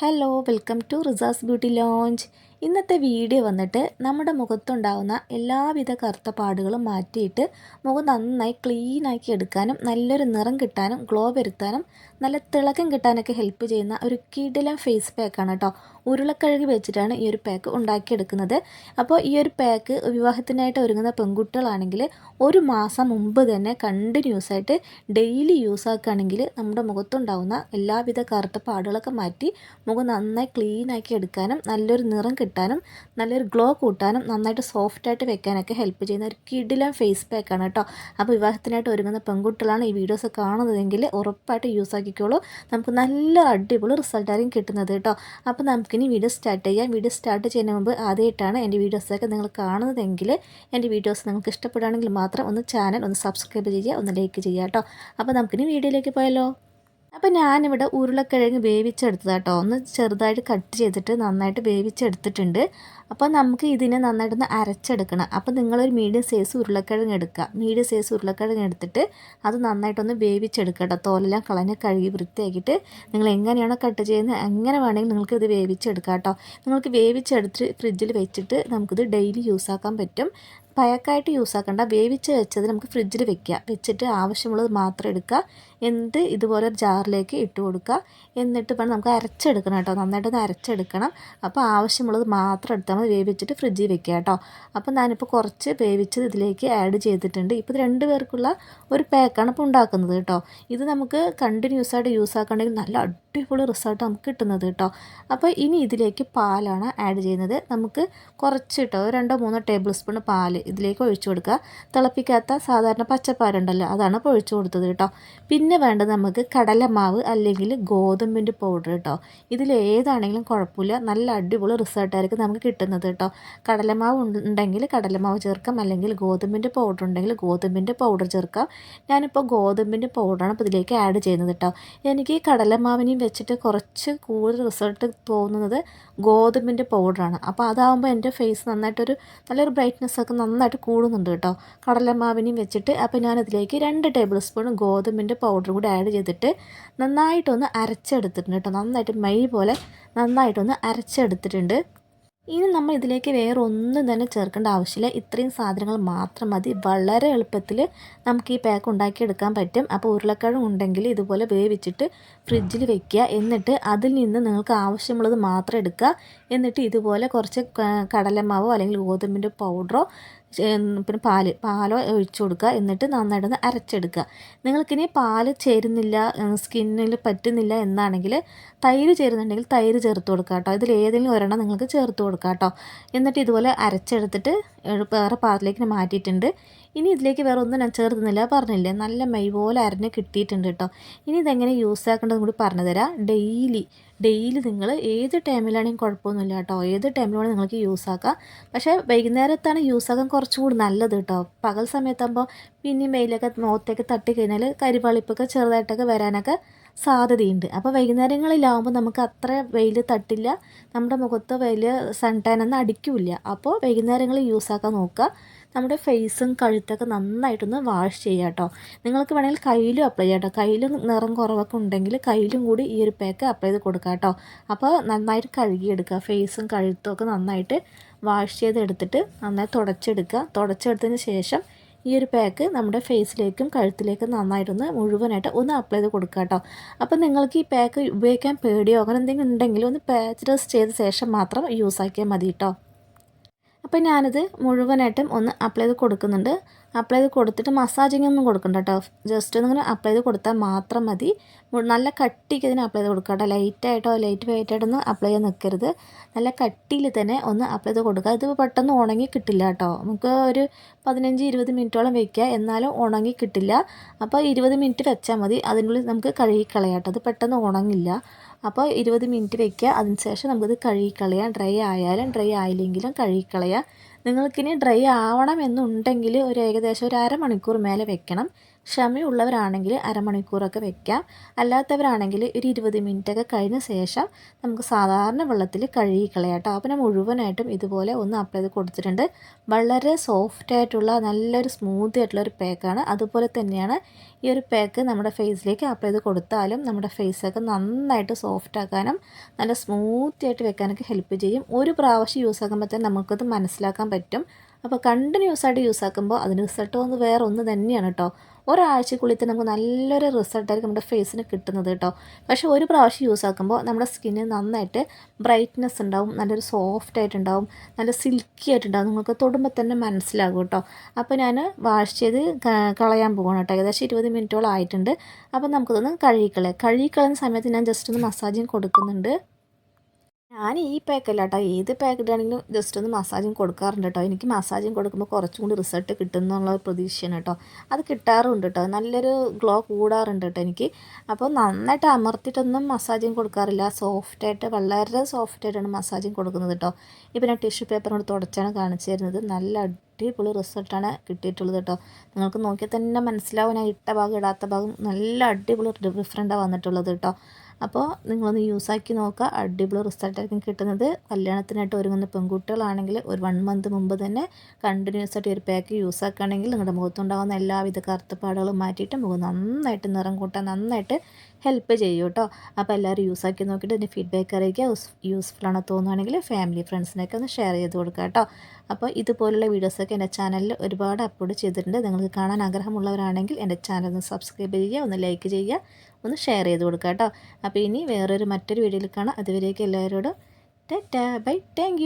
hello welcome to Rizas beauty lounge ഇന്നത്തെ video വന്നിട്ട് നമ്മുടെ മുഖത്തുണ്ടാകുന്ന എല്ലാവിധ കറുത്ത പാടുകളും മാറ്റിയിട്ട് മുഖം നന്നായി ക്ലീനാക്കി എടുക്കാനും നല്ലൊരു നിറം കിട്ടാനും ഗ്ലോ വരുത്താനും നല്ല തിളക്കം കിട്ടാനൊക്കെ ഹെൽപ്പ് ചെയ്യുന്ന ഒരു കിടിലം ഫേസ് പാക്കാണ് കേട്ടോ ഉരുളക്കിഴങ്ങ് വെച്ചിട്ടാണ് ഈ ഒരു പാക്ക് ഉണ്ടാക്കിയെടുക്കുന്നത്. അപ്പോൾ ഈ ഒരു പാക്ക് വിവാഹത്തിനായിട്ട് ഒരുങ്ങുന്ന പെൺകുട്ടികളാണെങ്കിൽ ഒരു മാസം മുമ്പ് തന്നെ കണ്ടിന്യൂസ് ആയിട്ട് ഡെയിലി യൂസ് ആക്കുകയാണെങ്കിൽ നമ്മുടെ മുഖത്തുണ്ടാകുന്ന എല്ലാവിധ കറുത്ത പാടുകളൊക്കെ മാറ്റി മുഖം നന്നായി ക്ലീൻ ആക്കി എടുക്കാനും നല്ലൊരു നിറം കിട്ടാനും നല്ലൊരു ഗ്ലോ കൂട്ടാനും നന്നായിട്ട് സോഫ്റ്റായിട്ട് വെക്കാനൊക്കെ ഹെൽപ്പ് ചെയ്യുന്ന ഒരു കിടിലം ഫേസ് പാക്കാണ് കേട്ടോ. അപ്പോൾ വിവാഹത്തിനായിട്ട് ഒരുങ്ങുന്ന പെൺകുട്ടികളാണ് ഈ വീഡിയോസ് കാണുന്നതെങ്കിൽ ഉറപ്പായിട്ട് യൂസ് ആക്കിക്കോളൂ. നമുക്ക് നല്ല അടിപൊളി റിസൾട്ടായിരിക്കും കിട്ടുന്നത് കേട്ടോ. അപ്പോൾ നമുക്കിനി വീഡിയോ സ്റ്റാർട്ട് ചെയ്യാം. വീഡിയോ സ്റ്റാർട്ട് ചെയ്യുന്ന മുമ്പ് ആദ്യമായിട്ടാണ് എന്റെ വീഡിയോസൊക്കെ നിങ്ങൾ കാണുന്നതെങ്കിൽ എന്റെ വീഡിയോസ് നിങ്ങൾക്ക് ഇഷ്ടപ്പെടുകയാണെങ്കിൽ മാത്രം ഒന്ന് ചാനൽ ഒന്ന് സബ്സ്ക്രൈബ് ചെയ്യുക ഒന്ന് ലൈക്ക് ചെയ്യുക കേട്ടോ. അപ്പോൾ നമുക്കിനി വീഡിയോയിലേക്ക് പോയാലോ? അപ്പോൾ ഞാനിവിടെ ഉരുളക്കിഴങ്ങ് വേവിച്ചെടുത്തത് കേട്ടോ ഒന്ന് ചെറുതായിട്ട് കട്ട് ചെയ്തിട്ട് നന്നായിട്ട് വേവിച്ചെടുത്തിട്ടുണ്ട്. അപ്പോൾ നമുക്ക് ഇതിനെ നന്നായിട്ടൊന്ന് അരച്ചെടുക്കണം. അപ്പോൾ നിങ്ങളൊരു മീഡിയം സൈസ് ഉരുളക്കിഴങ്ങ് എടുക്കുക. മീഡിയം സൈസ് ഉരുളക്കിഴങ്ങ് എടുത്തിട്ട് അത് നന്നായിട്ടൊന്ന് വേവിച്ചെടുക്കുക കേട്ടോ തോലെല്ലാം കളഞ്ഞ് കഴുകി വൃത്തിയാക്കിയിട്ട് നിങ്ങൾ എങ്ങനെയാണോ കട്ട് ചെയ്യുന്നത് എങ്ങനെ വേണമെങ്കിൽ നിങ്ങൾക്ക് ഇത് വേവിച്ചെടുക്കാം കേട്ടോ നിങ്ങൾക്ക് വേവിച്ചെടുത്ത് ഫ്രിഡ്ജിൽ വെച്ചിട്ട് നമുക്കിത് ഡെയിലി യൂസ് ആക്കാൻ പറ്റും. പയക്കായിട്ട് യൂസ് ആക്കണ്ട. വേവിച്ച് വെച്ചത് നമുക്ക് ഫ്രിഡ്ജിൽ വെക്കുക. വെച്ചിട്ട് ആവശ്യമുള്ളത് മാത്രം എടുക്കുക. എന്നിട്ട് ഇതുപോലെ ഒരു ജാറിലേക്ക് ഇട്ട് കൊടുക്കുക. എന്നിട്ട് വേണം നമുക്ക് അരച്ചെടുക്കണം കേട്ടോ. നന്നായിട്ടൊന്ന് അരച്ചെടുക്കണം. അപ്പോൾ ആവശ്യമുള്ളത് മാത്രം എടുത്താൽ മതി. വേവിച്ചിട്ട് ഫ്രിഡ്ജിൽ വെക്കുക കേട്ടോ. അപ്പോൾ ഞാനിപ്പോൾ കുറച്ച് വേവിച്ചത് ഇതിലേക്ക് ആഡ് ചെയ്തിട്ടുണ്ട്. ഇപ്പോൾ രണ്ട് പേർക്കുള്ള ഒരു പാക്കാണ് ഇപ്പോൾ ഉണ്ടാക്കുന്നത് കേട്ടോ. ഇത് നമുക്ക് കണ്ടിന്യൂസ് ആയിട്ട് യൂസ് ആക്കണമെങ്കിൽ നല്ല അടിപൊളി റിസൾട്ട് നമുക്ക് കിട്ടുന്നത് കേട്ടോ. അപ്പോൾ ഇനി ഇതിലേക്ക് പാലാണ് ആഡ് ചെയ്യുന്നത്. നമുക്ക് കുറച്ച് കേട്ടോ രണ്ടോ മൂന്നോ ടേബിൾ സ്പൂൺ പാൽ ഇതിലേക്ക് ഒഴിച്ചു കൊടുക്കുക. തിളപ്പിക്കാത്ത സാധാരണ പച്ചപ്പാലുണ്ടല്ലോ അതാണ് ഇപ്പോൾ ഒഴിച്ചു കൊടുത്തത് കേട്ടോ. പിന്നെ വേണ്ടത് നമുക്ക് കടലമാവ് അല്ലെങ്കിൽ ഗോതമ്പിന്റെ പൗഡർ കേട്ടോ ഇതിൽ ഏതാണെങ്കിലും കുഴപ്പമില്ല. നല്ല അടിപൊളി റിസൾട്ടായിരിക്കും നമുക്ക് കിട്ടുന്നത് കേട്ടോ കടലമാവ് ഉണ്ടെങ്കിൽ കടലമാവ് ചേർക്കാം. അല്ലെങ്കിൽ ഗോതമ്പിന്റെ പൗഡർ ഉണ്ടെങ്കിൽ ഗോതമ്പിന്റെ പൗഡർ ചേർക്കാം. ഞാനിപ്പോൾ ഗോതമ്പിന്റെ പൗഡറാണ് ഇപ്പോൾ ഇതിലേക്ക് ആഡ് ചെയ്യുന്നത് കേട്ടോ എനിക്ക് കടലമാവിനെയും വെച്ചിട്ട് കുറച്ച് കൂടുതൽ റിസൾട്ട് തോന്നുന്നത് ഗോതമ്പിന്റെ പൗഡറാണ് അപ്പോൾ അതാകുമ്പോൾ എന്റെ ഫേസ് നന്നായിട്ടൊരു നല്ലൊരു ബ്രൈറ്റ്നെസ്സൊക്കെ നന്നായിട്ട് കൂടുന്നുണ്ട് കേട്ടോ കടലമാവിനെയും വെച്ചിട്ട് അപ്പോൾ ഞാനതിലേക്ക് രണ്ട് ടേബിൾ സ്പൂൺ ഗോതമ്പിന്റെ പൗഡർ കൂടി ആഡ് ചെയ്തിട്ട് നന്നായിട്ടൊന്ന് അരച്ചെടുത്തിട്ടുണ്ട് കേട്ടോ. നന്നായിട്ട് മൈ പോലെ നന്നായിട്ടൊന്ന് അരച്ചെടുത്തിട്ടുണ്ട്. ഇനി നമ്മൾ ഇതിലേക്ക് വേറെ ഒന്നും തന്നെ ചേർക്കേണ്ട ആവശ്യമില്ല. ഇത്രയും സാധനങ്ങൾ മാത്രം മതി. വളരെ എളുപ്പത്തിൽ നമുക്ക് ഈ പാക്ക് ഉണ്ടാക്കിയെടുക്കാൻ പറ്റും. അപ്പോൾ ഉരുളക്കിഴങ്ങ് ഉണ്ടെങ്കിൽ ഇതുപോലെ വേവിച്ചിട്ട് ഫ്രിഡ്ജിൽ വെക്കുക. എന്നിട്ട് അതിൽ നിന്ന് നിങ്ങൾക്ക് ആവശ്യമുള്ളത് മാത്രം എടുക്കുക. എന്നിട്ട് ഇതുപോലെ കുറച്ച് കടലമാവോ അല്ലെങ്കിൽ ഗോതമ്പിന്റെ പൗഡറോ പിന്നെ പാൽ പാലോ ഒഴിച്ചു കൊടുക്കുക. എന്നിട്ട് നന്നായിട്ടൊന്ന് അരച്ചെടുക്കുക. നിങ്ങൾക്കിനി പാൽ ചേരുന്നില്ല സ്കിന്നിൽ പറ്റുന്നില്ല എന്നാണെങ്കിൽ തൈര് ചേരുന്നുണ്ടെങ്കിൽ തൈര് ചേർത്ത് കൊടുക്കുക കേട്ടോ. ഇതിൽ ഏതെങ്കിലും ഒരെണ്ണം നിങ്ങൾക്ക് ചേർത്ത് കൊടുക്കുക കേട്ടോ. എന്നിട്ട് ഇതുപോലെ അരച്ചെടുത്തിട്ട് വേറെ പാത്രത്തിലേക്ക് മാറ്റിയിട്ടുണ്ട്. ഇനി ഇതിലേക്ക് വേറെ ഒന്നും ഞാൻ ചേർത്തുന്നില്ല പറഞ്ഞില്ലേ? നല്ല മൈ പോലെ അരഞ്ഞ് കിട്ടിയിട്ടുണ്ട് കേട്ടോ ഇനി ഇതെങ്ങനെ യൂസ് ആക്കേണ്ടതും കൂടി പറഞ്ഞു തരാം. ഡെയിലി ഡെയിലി നിങ്ങൾ ഏത് ടൈമിലാണെങ്കിലും കുഴപ്പമൊന്നുമില്ല കേട്ടോ ഏത് ടൈമിലാണ് നിങ്ങൾക്ക് യൂസ് ആക്കാം. പക്ഷേ വൈകുന്നേരത്താണ് യൂസ് ആക്കാൻ കുറച്ചുകൂടി നല്ലത് കേട്ടോ പകൽ സമയത്താകുമ്പോൾ പിന്നെ മെയിലൊക്കെ മുഖത്തേക്ക് തട്ടി കഴിഞ്ഞാൽ കരിവാളിപ്പൊക്കെ ചെറുതായിട്ടൊക്കെ വരാനൊക്കെ സാധ്യതയുണ്ട്. അപ്പോൾ വൈകുന്നേരങ്ങളിലാവുമ്പോൾ നമുക്ക് അത്ര വെയിൽ തട്ടില്ല. നമ്മുടെ മുഖത്ത് വെയിൽ സൺ ടാൻ ഒന്നും അടിക്കില്ല. അപ്പോൾ വൈകുന്നേരങ്ങളിൽ യൂസ് ആക്കാൻ നോക്കുക. നമ്മുടെ ഫേസും കഴുത്തൊക്കെ നന്നായിട്ടൊന്ന് വാഷ് ചെയ്യുക കേട്ടോ നിങ്ങൾക്ക് വേണമെങ്കിൽ കയ്യിലും അപ്ലൈ ചെയ്യാം കേട്ടോ കയ്യിലും നിറം കുറവൊക്കെ ഉണ്ടെങ്കിൽ കയ്യിലും കൂടി ഈ ഒരു പാക്ക് അപ്ലൈ ചെയ്ത് കൊടുക്കുക കേട്ടോ അപ്പോൾ നന്നായിട്ട് കഴുകിയെടുക്കുക. ഫേസും കഴുത്തും ഒക്കെ നന്നായിട്ട് വാഷ് ചെയ്തെടുത്തിട്ട് നന്നായി തുടച്ചെടുക്കുക. തുടച്ചെടുത്തതിന് ശേഷം ഈ ഒരു പാക്ക് നമ്മുടെ ഫേസിലേക്കും കഴുത്തിലേക്കും നന്നായിട്ടൊന്ന് മുഴുവനായിട്ട് ഒന്ന് അപ്ലൈ ചെയ്ത് കൊടുക്കുക കേട്ടോ അപ്പോൾ നിങ്ങൾക്ക് ഈ പാക്ക് ഉപയോഗിക്കാൻ പേടിയോ? അങ്ങനെ എന്തെങ്കിലും ഉണ്ടെങ്കിലും ഒന്ന് പാച്ച് ടെസ്റ്റ് ചെയ്ത ശേഷം മാത്രം യൂസ് ആക്കിയാൽ മതി കേട്ടോ അപ്പോൾ ഞാനിത് മുഴുവനായിട്ടും ഒന്ന് അപ്ലൈ ചെയ്ത് കൊടുക്കുന്നുണ്ട്. അപ്ലൈ ചെയ്ത് കൊടുത്തിട്ട് മസാജിങ് ഒന്നും കൊടുക്കണ്ട കേട്ടോ ജസ്റ്റ് ഒന്നിങ്ങനെ അപ്ലൈ ചെയ്ത് കൊടുത്താൽ മാത്രം മതി. നല്ല കട്ടിക്ക് ഇതിന് അപ്ലൈ ചെയ്ത് കൊടുക്കുക കേട്ടോ ലൈറ്റായിട്ടോ ലൈറ്റ് വെയിറ്റായിട്ടൊന്നും അപ്ലൈ ചെയ്ത് നിൽക്കരുത് നല്ല കട്ടിയിൽ തന്നെ ഒന്ന് അപ്ലൈ ചെയ്ത് കൊടുക്കുക. ഇത് പെട്ടെന്ന് ഉണങ്ങി കിട്ടില്ല കേട്ടോ നമുക്ക് ഒരു പതിനഞ്ച് ഇരുപത് മിനിറ്റോളം വെക്കുക. എന്നാലും ഉണങ്ങി കിട്ടില്ല. അപ്പോൾ ഇരുപത് മിനിറ്റ് വെച്ചാൽ മതി. അതിനുള്ളിൽ നമുക്ക് കഴുകി കളയാം കേട്ടോ അത് പെട്ടെന്ന് ഉണങ്ങില്ല. അപ്പോൾ ഇരുപത് മിനിറ്റ് വെക്കുക. അതിനുശേഷം നമുക്കിത് കഴുകിക്കളയാം. ഡ്രൈ ആയാലും ഡ്രൈ ആയില്ലെങ്കിലും കഴുകിക്കളയാം. നിങ്ങൾക്കിനി ഡ്രൈ ആവണം എന്നുണ്ടെങ്കിൽ ഒരു ഏകദേശം ഒരു അരമണിക്കൂർ മേലെ വെക്കണം. ക്ഷമയുള്ളവരാണെങ്കിൽ അരമണിക്കൂറൊക്കെ വെക്കാം. അല്ലാത്തവരാണെങ്കിൽ ഒരു ഇരുപത് മിനിറ്റൊക്കെ കഴിഞ്ഞ ശേഷം നമുക്ക് സാധാരണ വെള്ളത്തിൽ കഴുകി കളയാം കേട്ടോ. അപ്പം മുഴുവനായിട്ടും ഇതുപോലെ ഒന്ന് അപ്ലൈ ചെയ്ത് കൊടുത്തിട്ടുണ്ട്. വളരെ സോഫ്റ്റ് ആയിട്ടുള്ള നല്ലൊരു സ്മൂത്ത് ആയിട്ടുള്ള ഒരു പാക്കാണ് അതുപോലെ തന്നെയാണ് ഈ ഒരു പാക്ക് നമ്മുടെ ഫേസിലേക്ക് അപ്ലൈ ചെയ്ത് കൊടുത്താലും നമ്മുടെ ഫേസൊക്കെ നന്നായിട്ട് സോഫ്റ്റ് ആക്കാനും നല്ല സ്മൂത്ത് ആയിട്ട് വെക്കാനൊക്കെ ഹെൽപ്പ് ചെയ്യും. ഒരു പ്രാവശ്യം യൂസ് ആക്കുമ്പോൾ തന്നെ നമുക്കത് മനസ്സിലാക്കാൻ പറ്റും. അപ്പോൾ കണ്ടിന്യൂസ് ആയിട്ട് യൂസ് ആക്കുമ്പോൾ അതിന് റിസൾട്ട് വന്ന് വേറെ ഒന്ന് തന്നെയാണ് കേട്ടോ. ഒരാഴ്ചക്കുള്ളിൽ തന്നെ നമുക്ക് നല്ലൊരു റിസൾട്ടായിരിക്കും നമ്മുടെ ഫേസിന് കിട്ടുന്നത് കേട്ടോ. പക്ഷേ ഒരു പ്രാവശ്യം യൂസ് ആക്കുമ്പോൾ നമ്മുടെ സ്കിന്നിന് നന്നായിട്ട് ബ്രൈറ്റ്നെസ് ഉണ്ടാവും നല്ലൊരു സോഫ്റ്റ് ആയിട്ടുണ്ടാവും നല്ല സിൽക്കി ആയിട്ടുണ്ടാവും നിങ്ങൾക്ക് തൊടുമ്പോൾ തന്നെ മനസ്സിലാകും കേട്ടോ. അപ്പോൾ ഞാൻ വാഷ് ചെയ്ത് കളയാൻ പോകണം കേട്ടോ. ഏകദേശം ഇരുപത് മിനിറ്റോളം ആയിട്ടുണ്ട്. അപ്പോൾ നമുക്കതൊന്ന് കഴുകിക്കളയാം. കഴുകിക്കളയുന്ന സമയത്ത് ഞാൻ ജസ്റ്റ് ഒന്ന് മസാജിങ് കൊടുക്കുന്നുണ്ട്. ഞാൻ ഈ പാക്കല്ല കേട്ടോ ഏത് പാക്കറ്റാണെങ്കിലും ജസ്റ്റ് ഒന്ന് മസാജും കൊടുക്കാറുണ്ട് കേട്ടോ എനിക്ക് മസാജും കൊടുക്കുമ്പോൾ കുറച്ചും കൂടി റിസൾട്ട് കിട്ടുന്നുള്ള പ്രതീക്ഷയാണ് കേട്ടോ അത് കിട്ടാറുണ്ട് കേട്ടോ നല്ലൊരു ഗ്ലോ കൂടാറുണ്ട് കേട്ടോ എനിക്ക്. അപ്പോൾ നന്നായിട്ട് അമർത്തിയിട്ടൊന്നും മസാജും കൊടുക്കാറില്ല. സോഫ്റ്റായിട്ട് വളരെ സോഫ്റ്റായിട്ടാണ് മസാജും കൊടുക്കുന്നത് കേട്ടോ ഇപ്പോൾ ഞാൻ ടിഷ്യൂ പേപ്പറിനോട് തുടച്ചാണ് കാണിച്ചു തരുന്നത്. നല്ല അടിപൊളി റിസൾട്ടാണ് കിട്ടിയിട്ടുള്ളത് കേട്ടോ നിങ്ങൾക്ക് നോക്കിയാൽ തന്നെ മനസ്സിലാവും. ഞാൻ ഇട്ട ഭാഗം ഇടാത്ത ഭാഗം നല്ല അടിപൊളി ഡിഫറെന്റാണ് വന്നിട്ടുള്ളത് കേട്ടോ അപ്പോൾ നിങ്ങളൊന്ന് യൂസാക്കി നോക്കുക. അടിപൊളി റിസൾട്ടായിരിക്കും കിട്ടുന്നത്. കല്യാണത്തിനായിട്ട് ഒരുങ്ങുന്ന പെൺകുട്ടികളാണെങ്കിൽ ഒരു വൺ മന്ത് മുമ്പ് തന്നെ കണ്ടിന്യൂസ് ആയിട്ട് ഒരു പാക്ക് യൂസ് ആക്കുകയാണെങ്കിൽ നിങ്ങളുടെ മുഖത്തുണ്ടാകുന്ന എല്ലാവിധ കറുത്തപ്പാടുകളും മാറ്റിയിട്ട് മുഖം നന്നായിട്ട് നിറം കൂട്ടാൻ നന്നായിട്ട് ഹെൽപ്പ് ചെയ്യും കേട്ടോ. അപ്പോൾ എല്ലാവരും യൂസാക്കി നോക്കിയിട്ട് എന്റെ ഫീഡ്ബാക്ക് അറിയിക്കുക. യൂസ്ഫുൾ ആണെന്ന് തോന്നുകയാണെങ്കിൽ ഫാമിലി ഫ്രണ്ട്സിനൊക്കെ ഒന്ന് ഷെയർ ചെയ്ത് കൊടുക്കുക കേട്ടോ. അപ്പോൾ ഇതുപോലുള്ള വീഡിയോസൊക്കെ എന്റെ ചാനലിൽ ഒരുപാട് അപ്ലോഡ് ചെയ്തിട്ടുണ്ട്. നിങ്ങൾക്ക് കാണാൻ ആഗ്രഹമുള്ളവരാണെങ്കിൽ എന്റെ ചാനൽ ഒന്ന് സബ്സ്ക്രൈബ് ചെയ്യുക ഒന്ന് ലൈക്ക് ചെയ്യുക. ഒന്ന് ഷെയർ ചെയ്ത് കൊടുക്കുക കേട്ടോ. അപ്പോൾ ഇനി വേറൊരു മറ്റൊരു വീഡിയോയിൽ കാണാം. അതുവരേക്കും എല്ലാവരോടും ടാറ്റാ. ബൈ. താങ്ക്